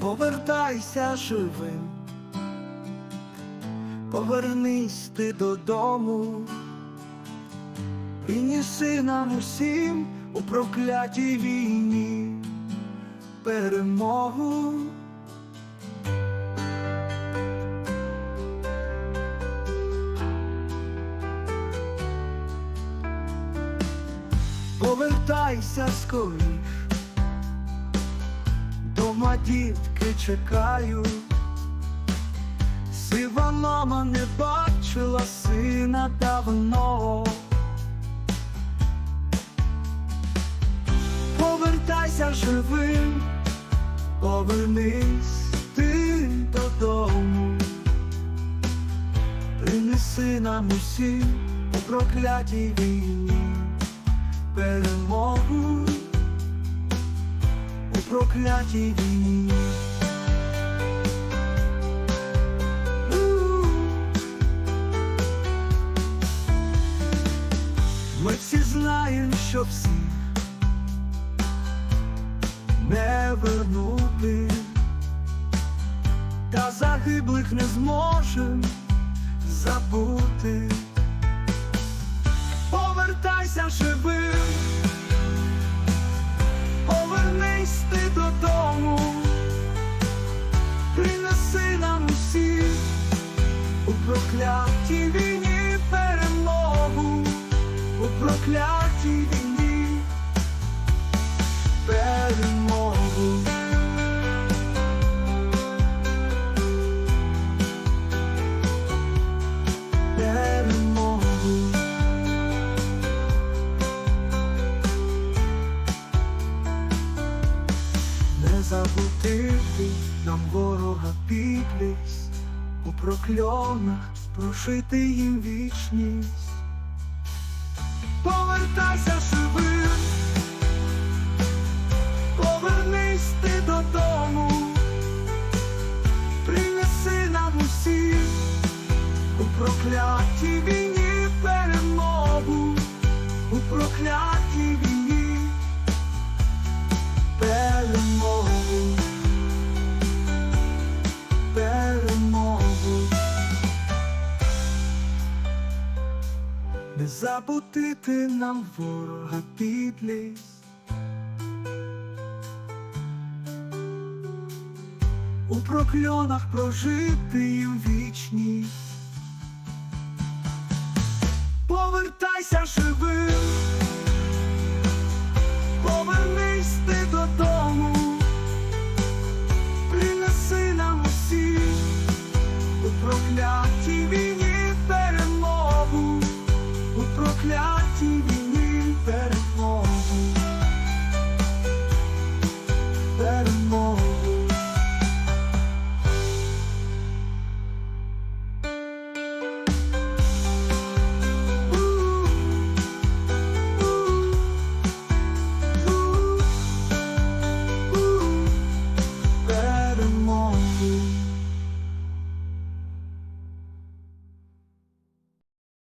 повертайся живим, повернись ти додому, приніси нам усім у проклятій війні перемогу. Повертайся скоріш, дома дітки чекають, сива мама не бачила сина давно. Повертайся живим, повернись ти додому, принеси нам усім у проклятій війні проклятій війні. Ми всі знаємо, що всіх не вернути, та загиблих не зможем забути. Проклятій війні перемогу, у проклятій війні перемогу. Перемогу. Не забути нам ворога підлість, у прокльонах прошити їм вічність. Повертайся Не забутити нам ворога підлість. У прокльонах прожити їм вічність. Повертайся живим,